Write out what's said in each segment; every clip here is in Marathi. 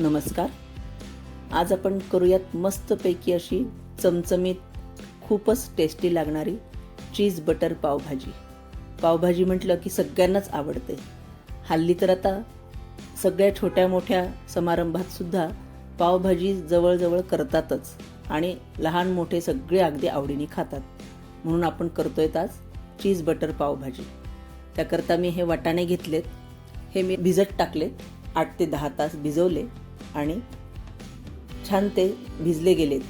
नमस्कार. आज आपण करूयात मस्तपैकी अशी चमचमीत खूपच टेस्टी लागणारी चीज बटर पावभाजी. पावभाजी म्हटलं की सगळ्यांनाच आवडते. हल्ली तर आता सगळ्या छोट्या मोठ्या समारंभातसुद्धा पावभाजी जवळजवळ करतातच आणि लहान मोठे सगळे अगदी आवडीने खातात. म्हणून आपण करतोय आज चीज बटर पावभाजी. त्याकरता मी हे वाटाणे घेतलेत. हे मी भिजत टाकलेत. आठ ते दहा तास भिजवले. आणि छान ते भिजले गेलेत.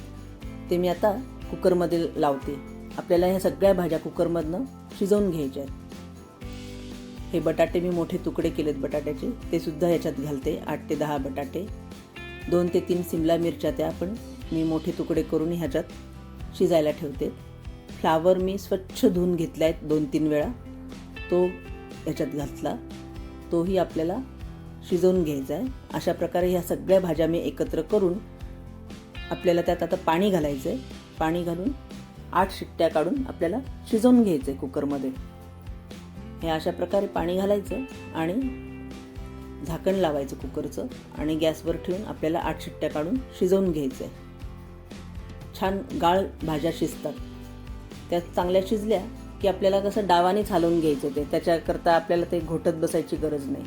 ते मी आता कुकरमध्ये लावते. आपल्याला ह्या सगळ्या भाज्या कुकरमधनं शिजवून घ्यायच्या आहेत. हे बटाटे मी मोठे तुकडे केलेत बटाट्याचे. ते सुद्धा याच्यात घालते. आठ ते दहा बटाटे. दोन ते तीन सिमला मिरच्या त्या पण मी मोठे तुकडे करून ह्याच्यात शिजायला ठेवते. फ्लावर मी स्वच्छ धुवून घेतला आहे दोन तीन वेळा. तो ह्याच्यात घातला. तोही आपल्याला शिजवून घ्यायचं आहे. अशा प्रकारे ह्या सगळ्या भाज्या मी एकत्र करून आपल्याला त्यात आता पाणी घालायचं आहे पाणी घालून आठ शिट्ट्या काढून आपल्याला शिजवून घ्यायचं आहे कुकरमध्ये. हे अशा प्रकारे पाणी घालायचं आणि झाकण लावायचं कुकरचं आणि गॅसवर ठेवून आपल्याला आठ शिट्ट्या काढून शिजवून घ्यायचं आहे छान गाळ भाज्या शिजतात. त्या चांगल्या शिजल्या की आपल्याला कसं डावानेच हलवून घ्यायचं ते. त्याच्याकरता आपल्याला ते घोटत बसायची गरज नाही.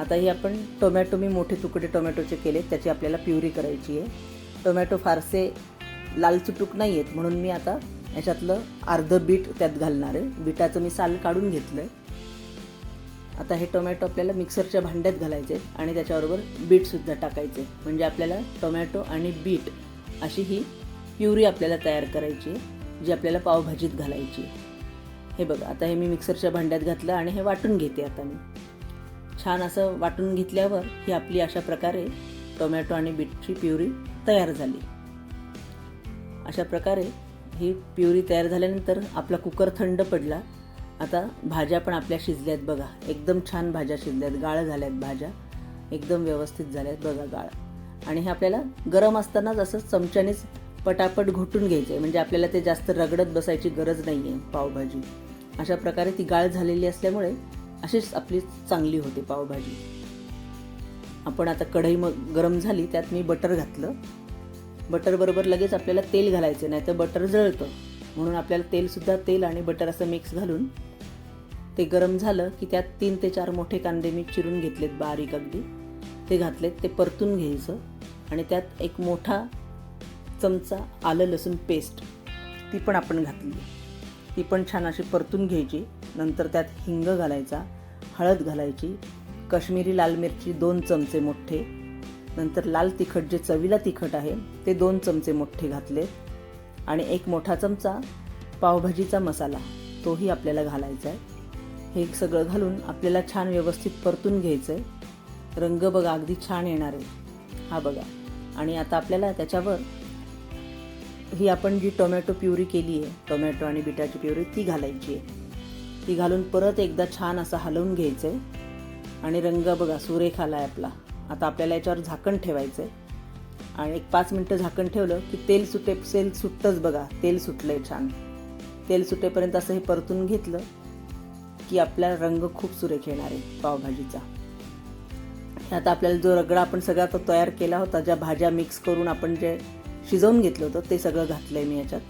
आता ही आपण टोमॅटो मी मोठे तुकडे टोमॅटोचे केले त्याची आपल्याला प्युरी करायची आहे. टोमॅटो फारसे लाल चुटूक नाही आहेत म्हणून मी आता याच्यातलं अर्धं बीट त्यात घालणार आहे. बीटाचं मी साल काढून घेतलं आहे आता हे टोमॅटो आपल्याला मिक्सरच्या भांड्यात घालायचे आणि त्याच्याबरोबर बीटसुद्धा टाकायचे म्हणजे आपल्याला टोमॅटो आणि बीट अशी ही प्युरी आपल्याला तयार करायची आहे जी आपल्याला पावभाजीत घालायची हे बघा आता हे मी मिक्सरच्या भांड्यात घातलं आणि हे वाटून घेते आता मी. छान असं वाटून घेतल्यावर ही आपली अशा प्रकारे टोमॅटो आणि बीटची प्युरी तयार झाली. अशा प्रकारे ही प्युरी तयार झाल्यानंतर आपला कुकर थंड पडला. आता भाज्या पण आपल्या शिजल्यात बघा. एकदम छान भाज्या शिजल्यात. गाळ झाल्यात भाज्या. एकदम व्यवस्थित झाल्यात बघा गाळ. आणि हे आपल्याला गरम असतानाच असं चमच्यानेच पटापट घोटून घ्यायचं. आहे म्हणजे आपल्याला ते जास्त रगडत बसायची गरज नाही आहे पावभाजी. अशा प्रकारे ती गाळ झालेली असल्यामुळे अशीच आपली चांगली होते पावभाजी. आपण आता कढई मग गरम झाली त्यात मी बटर घातलं. बटरबरोबर लगेच आपल्याला तेल घालायचं नाही तर बटर जळतं. म्हणून आपल्याला तेलसुद्धा तेल आणि बटर असं मिक्स घालून ते गरम झालं की त्यात तीन ते चार मोठे कांदे मी चिरून घेतलेत बारीक अगदी. ते घातलेत ते परतून घ्यायचं आणि त्यात एक मोठा चमचा आलं लसूण पेस्ट ती पण आपण घातली. ती पण छान अशी परतून घ्यायची. नंतर त्यात हिंग घालायचा हळद घालायची कश्मीरी लाल मिरची दोन चमचे मोठे नंतर लाल तिखट जे चवीला तिखट आहे ते दोन चमचे मोठे घातले आणि एक मोठा चमचा पावभाजीचा मसाला तोही आपल्याला घालायचा आहे. हे सगळं घालून आपल्याला छान व्यवस्थित परतून घ्यायचं आहे रंग बघा अगदी छान येणार आहे. हा बघा. आणि आता आपल्याला त्याच्यावर ही आपण जी टोमॅटो प्युरी केली आहे टोमॅटो आणि बिटाची प्युरी ती घालायची आहे. ती घालून परत एकदा छान असं हलवून घ्यायचं आहे आणि रंग बघा सुरेख आला आहे आपला. आता आपल्याला याच्यावर झाकण ठेवायचं आहे आणि एक पाच मिनटं झाकण ठेवलं की तेल सुटे तेल सुटतंच बघा तेल सुटलं आहे छान. तेल सुटेपर्यंत असं हे परतून घेतलं की आपला रंग खूप सुरेख येणार आहे पावभाजीचा. आता आपल्याला जो रगडा आपण सगळा तो तयार केला होता ज्या भाज्या मिक्स करून आपण जे शिजवून घेतलं होतं ते सगळं घातलं आहे मी याच्यात.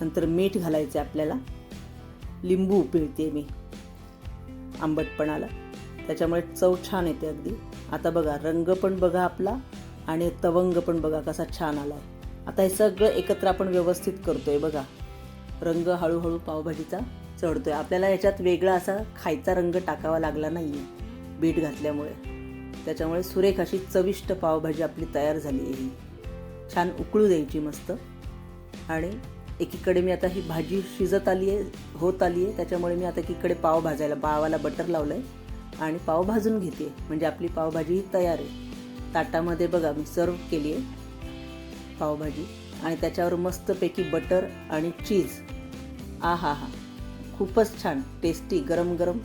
नंतर मीठ घालायचं आहे आपल्याला. लिंबू पिळते मी. आंबटपणाला. त्याच्यामुळे चव छान येते अगदी. आता बघा रंग पण बघा आपला आणि तवंग पण बघा कसा छान आला आहे आता हे सगळं एकत्र आपण व्यवस्थित करतोय बघा. रंग हळूहळू पावभाजीचा चढतोय. आपल्याला याच्यात वेगळा असा खायचा रंग टाकावा लागला नाही आहे बीट घातल्यामुळे. त्याच्यामुळे सुरेख अशी चविष्ट पावभाजी आपली तयार झाली आहे. ही छान उकळू द्यायची मस्त. आणि एकीकडे मी आता ही भाजी शिजत आली आहे होत आली आहे. त्याच्यामुळे मी आता एकीकडे पाव भाजायला पावाला बटर लावलं आहे आणि पाव भाजून घेते. म्हणजे आपली पावभाजी ही तयार आहे. ताटामध्ये बघा मी सर्व केली आहे पावभाजी. आणि त्याच्यावर मस्तपैकी बटर आणि चीज आ हा. हा खूपच छान टेस्टी गरम गरम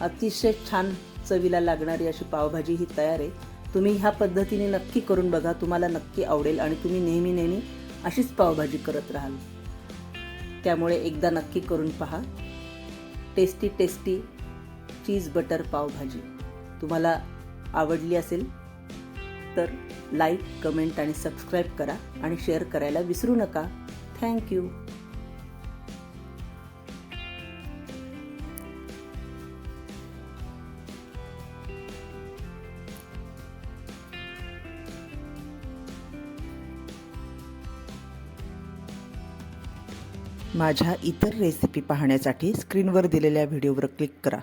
अतिशय छान चवीला लागणारी अशी पावभाजी ही तयार आहे. तुम्ही ह्या पद्धतीने नक्की करून बघा तुम्हाला नक्की आवडेल आणि तुम्ही नेहमी नेहमी अशीच पावभाजी करत राहाल. त्यामुळे एकदा नक्की करून पहा. Tasty tasty cheese butter pav bhaji तुम्हाला आवडली असेल तर लाईक कमेंट आणि सबस्क्राईब करा आणि शेअर करायला विसरू नका. थँक्यू माझ्या इतर रेसिपी पाहण्यासाठी स्क्रीनवर दिलेल्या व्हिडिओवर क्लिक करा.